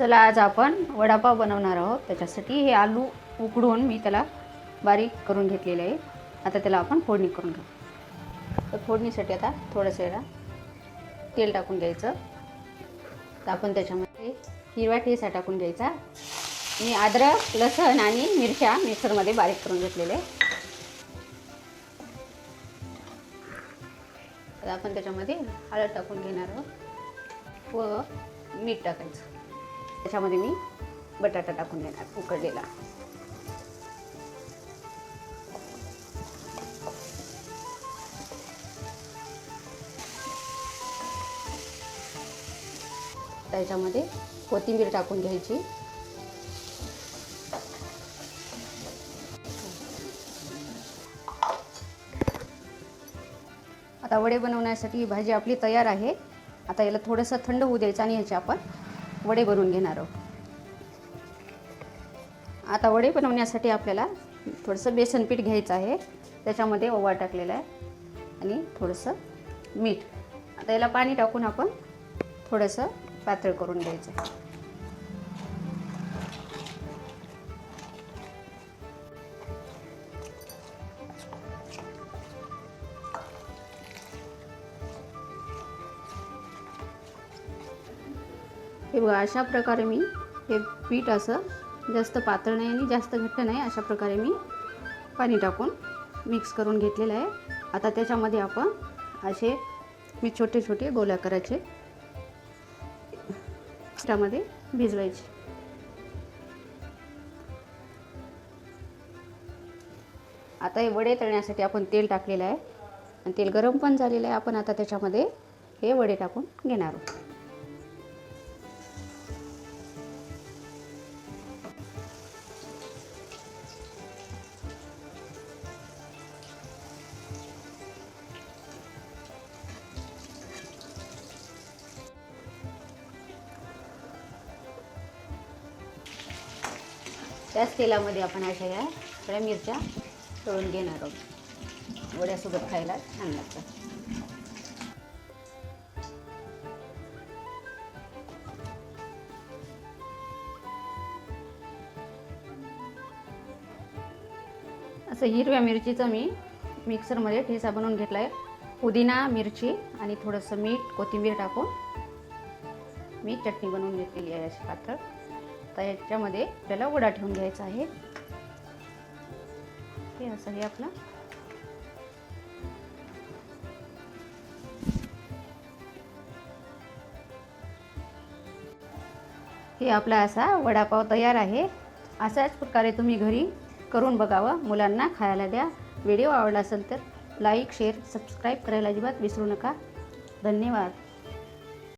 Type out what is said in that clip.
चला आज आपण वडापाव बनवणार आहोत. त्याच्यासाठी हे आलू उकडून मी त्याला बारीक करून घेतलेले आहे. आता त्याला आपण फोडणी करून घेऊ. तर फोडणीसाठी आता थोडंसं याला तेल टाकून घ्यायचं. तर आपण त्याच्यामध्ये हिरवा ठेसा टाकून घ्यायचा. मी अद्रक लसण आणि मिरच्या मिक्सरमध्ये बारीक करून घेतलेले तर आपण त्याच्यामध्ये हळद टाकून घेणार आहोत व मीठ टाकायचं. त्याच्यामध्ये मी बटाटा टाकून देणार उकडलेला. त्याच्यामध्ये कोथिंबीर टाकून घ्यायची. आता वडे बनवण्यासाठी ही भाजी आपली तयार आहे. आता याला थोडंसं थंड होऊ द्यायचं आणि ह्याचे आपण वडे बनवून घेणार आहोत. आता वडे बनवण्यासाठी आपल्याला थोडंसं बेसन पीठ घ्यायचं आहे. त्याच्यामध्ये ओवा टाकलेला आहे आणि थोडंसं मीठ. आता याला पाणी टाकून आपण थोडंसं पातळ करून घ्यायचं. हे बघा अशा प्रकारे मी हे पीठ असं जास्त पातळ नाही आणि जास्त घट्ट नाही अशा प्रकारे मी पाणी टाकून मिक्स करून घेतलेलं आहे. आता त्याच्यामध्ये आपण असे मी छोटे छोटे गोळ्या करायचे त्यामध्ये भिजवायचे. आता हे वडे तळण्यासाठी आपण तेल टाकलेलं आहे. आणि तेल गरम पण झालेलं आहे. आपण आता त्याच्यामध्ये हे वडे टाकून घेणार आहोत. त्याच तेलामध्ये आपण अशा या सगळ्या मिरच्या तळून घेणार आहोत. वड्यासोबत खायला छान लागतात असं हिरव्या मिरचीचं मी मिक्सरमध्ये ठेसा बनवून घेतला आहे पुदिना मिरची आणि थोडंसं मीठ कोथिंबीर टाकून मी चटणी बनवून घेतलेली आहे अशी पातळ. आता याच्यामध्ये आपल्याला वडा ठेवून घ्यायचा आहे. हे असं हे आपलं. हे आपला असा वडापाव तयार आहे. अशाच प्रकारे तुम्ही घरी करून बघावं. मुलांना खायला द्या. व्हिडिओ आवडला असेल तर लाईक शेअर सबस्क्राईब करायला अजिबात विसरू नका. धन्यवाद.